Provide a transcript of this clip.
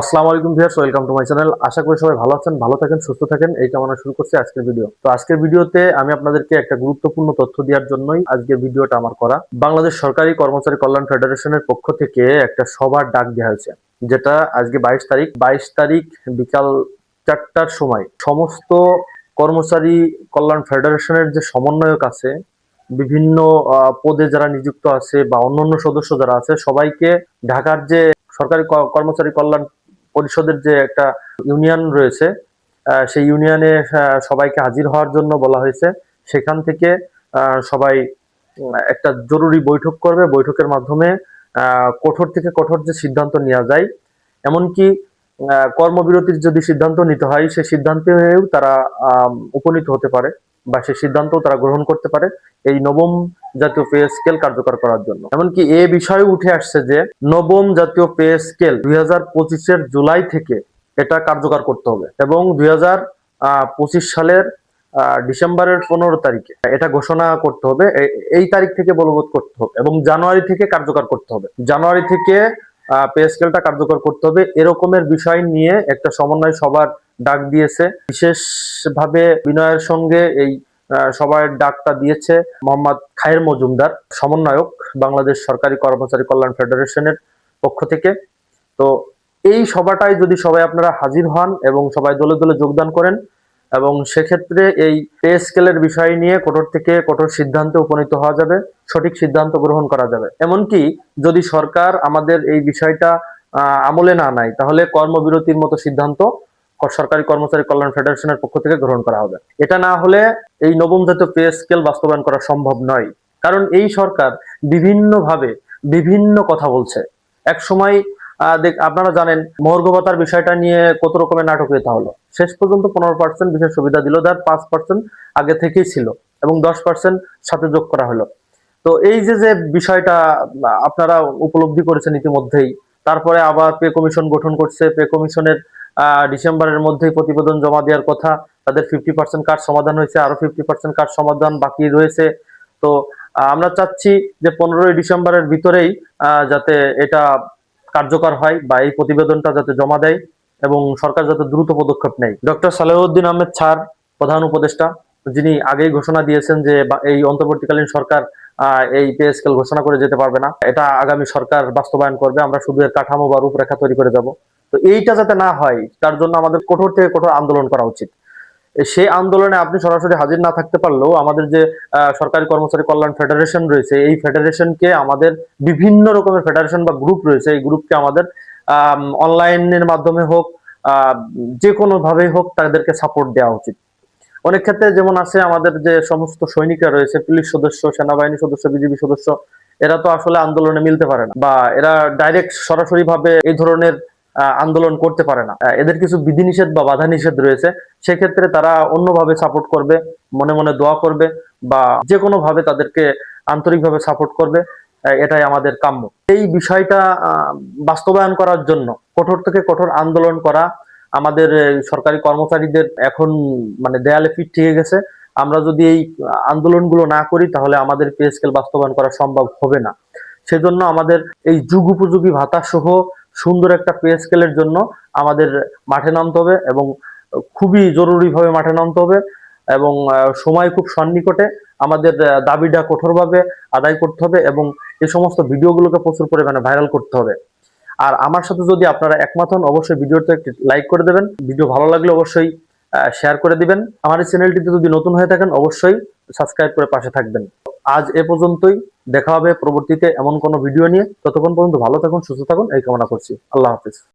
আসসালামু আলাইকুম viewers, welcome to my channel. আশা করি সবাই ভালো আছেন, ভালো থাকেন, সুস্থ থাকেন। এই কামনা শুরু করছি আজকের ভিডিও। তো আজকের ভিডিওতে আমি আপনাদেরকে একটা গুরুত্বপূর্ণ তথ্য দেওয়ার জন্যই আজকের ভিডিওটা আমার করা। বাংলাদেশ সরকারি কর্মচারী কল্যাণ ফেডারেশনের পক্ষ থেকে একটা সভার ডাক দেওয়া হয়েছে, যেটা আজকে বাইশ তারিখ। বাইশ তারিখ বিকাল চারটার সময় সমস্ত কর্মচারী কল্যাণ ফেডারেশনের যে সমন্বয়ক আছে, বিভিন্ন পদে যারা নিযুক্ত আছে বা অন্যান্য সদস্য যারা আছে, সবাইকে ঢাকার যে সরকারি কর্মচারী কল্যাণ পরিষদের যে একটা ইউনিয়ন রয়েছে সেই ইউনিয়নে সবাইকে হাজির হওয়ার জন্য বলা হয়েছে। সেখান থেকে সবাই একটা জরুরি বৈঠক করবে। বৈঠকের মাধ্যমে কঠোর থেকে কঠোর যে সিদ্ধান্ত নেওয়া যায়, এমনকি কর্মবিরতির যদি সিদ্ধান্ত নিতে হয়, সেই সিদ্ধান্তেও তারা উপনীত হতে পারে। বা সেই সিদ্ধান্ত তারা গ্রহণ করতে পারে এই নবম জাতীয় পে স্কেল কার্যকর করার জন্য। এমনকি এ বিষয়ে উঠে আসছে যে নবম জাতীয় পে স্কেল দুই হাজার পঁচিশের জুলাই থেকে এটা কার্যকর করতে হবে এবং দুই হাজার পঁচিশ সালের ডিসেম্বরের পনেরো তারিখে এটা ঘোষণা করতে হবে এই তারিখ থেকে বলবৎ করতে হবে এবং জানুয়ারি থেকে কার্যকর করতে হবে। জানুয়ারি থেকে পে স্কেলটা কার্যকর করতে হবে, এরকমের বিষয় নিয়ে একটা সমন্বয় সবার ডাক দিয়েছে। বিশেষভাবে বিনয়ের সঙ্গে এই সবার ডাকটা দিয়েছে মোহাম্মদ খায়ের মজুমদার, সমন্বয়ক বাংলাদেশ সরকারি কর্মচারী কল্যাণ ফেডারেশনের পক্ষ থেকে। তো এই সভাটায় যদি সবাই আপনারা হাজির হন এবং সবাই দলে দলে যোগদান করেন এবং সেক্ষেত্রে এই পে স্কেলের বিষয় নিয়ে কঠোর থেকে কঠোর সিদ্ধান্তে উপনীত হওয়া যাবে, সঠিক সিদ্ধান্ত গ্রহণ করা যাবে। এমনকি যদি সরকার আমাদের এই বিষয়টা আমলে না নেয়, তাহলে কর্মবিরতির মতো সিদ্ধান্ত সরকারি কর্মচারী কল্যাণ ফেডারেশনের পক্ষ থেকে গ্রহণ করা হবে। এটা না হলে এই নবম জাতীয় পে স্কেল বাস্তবায়ন করা সম্ভব নয়। কারণ এই সরকার বিভিন্নভাবে বিভিন্ন কথা বলছে। এক সময় আপনারা জানেন মহর্ঘ বিষয়টা নিয়ে কত রকমের নাটকীয়তা হলো। শেষ পর্যন্ত পনেরো পার্সেন্ট বিশেষ সুবিধা দিল যার পাঁচ পার্সেন্ট আগে থেকেই ছিল এবং দশ পার্সেন্ট সাথে যোগ করা হলো। তো এই যে যে বিষয়টা আপনারা উপলব্ধি করেছেন ইতিমধ্যেই, তারপরে আবার পে কমিশন গঠন করছে। পে কমিশনের ডিসেম্বরের মধ্যেই প্রতিবেদন জমা দেওয়ার কথা। তাদের ফিফটি পার্সেন্ট কার্ড সমাধান হয়েছে, আরও ফিফটি পার্সেন্ট কার্ড সমাধান বাকি রয়েছে। তো আমরা চাচ্ছি যে পনেরোই ডিসেম্বরের ভিতরেই যাতে এটা কার্যকর হয় বা এই প্রতিবেদনটা যাতে জমা দেয় এবং সরকার যাতে দ্রুত পদক্ষেপ নেয়। ডক্টর সালেউদ্দিন আহমেদ ছাড়, প্রধান উপদেষ্টা, যিনি আগেই ঘোষণা দিয়েছেন যে এই অন্তর্বর্তীকালীন সরকার এই পে স্কেল ঘোষণা করে যেতে পারবে না। এটা আগামী সরকার বাস্তবায়ন করবে, আমরা শুধু এর কাঠামো বা রূপরেখা তৈরি করে যাব। তো এইটা যাতে না হয়, তার জন্য আমাদের কঠোর থেকে কঠোর আন্দোলন করা উচিত। সেই আন্দোলনে আপনি সরাসরি হাজির না থাকতে পারলেও আমাদের যে সরকারি কর্মচারী কল্যাণ ফেডারেশন রয়েছে, এই ফেডারেশনকে আমাদের বিভিন্ন রকমের ফেডারেশন বা গ্রুপ রয়েছে, এই গ্রুপকে আমাদের অনলাইনের মাধ্যমে হোক যে কোনো ভাবেই হোক তাদেরকে সাপোর্ট দেওয়া উচিত। অনেক ক্ষেত্রে যেমন আছে আমাদের যে সমস্ত সৈনিকরা রয়েছে, পুলিশ সদস্য, সেনাবাহিনী সদস্য, বিজিবি সদস্য, এরা তো আসলে আন্দোলনে মিলতে পারে না বা এরা ডাইরেক্ট সরাসরি ভাবে এই ধরনের আন্দোলন করতে পারে না। এদের কিছু বিধিনিষেধ বা বাধা নিষেধ রয়েছে, সেক্ষেত্রে তারা অন্যভাবে সাপোর্ট করবে, মনে মনে দোয়া করবে বা যে কোনো ভাবে তাদেরকে আন্তরিকভাবে সাপোর্ট করবে এটাই আমাদের কাম্য। এই বিষয়টা বাস্তবায়ন করার জন্য, কঠোর থেকে কঠোর আন্দোলন করা আমাদের সরকারি কর্মচারীদের এখন মানে দেয়ালে পিঠ থেকে গেছে। আমরা যদি এই আন্দোলনগুলো না করি, তাহলে আমাদের পে স্কেল বাস্তবায়ন করা সম্ভব হবে না। সেজন্য আমাদের এই যুগ উপযোগী ভাতা সহ সুন্দর একটা পে স্কেলের জন্য আমাদের মাঠে নামতে হবে এবং খুবই জরুরিভাবে মাঠে নামতে হবে এবং সময় খুব সন্নিকটে আমাদের দাবিটা কঠোরভাবে আদায় করতে হবে এবং এই সমস্ত ভিডিওগুলোকে প্রচুর পরিমাণে ভাইরাল করতে হবে। আর আমার সাথে যদি আপনারা একমত হন, অবশ্যই ভিডিওতে একটি লাইক করে দেবেন। ভিডিও ভালো লাগলে অবশ্যই শেয়ার করে দিবেন। আমার এই চ্যানেলটিতে যদি নতুন হয়ে থাকেন, অবশ্যই সাবস্ক্রাইব করে পাশে থাকবেন। আজ এ পর্যন্তই। দেখা হবে পরবর্তীতে এমন কোনো ভিডিও নিয়ে। ততক্ষণ পর্যন্ত ভালো থাকুন, সুস্থ থাকুন, এই কামনা করছি। আল্লাহ হাফিজ।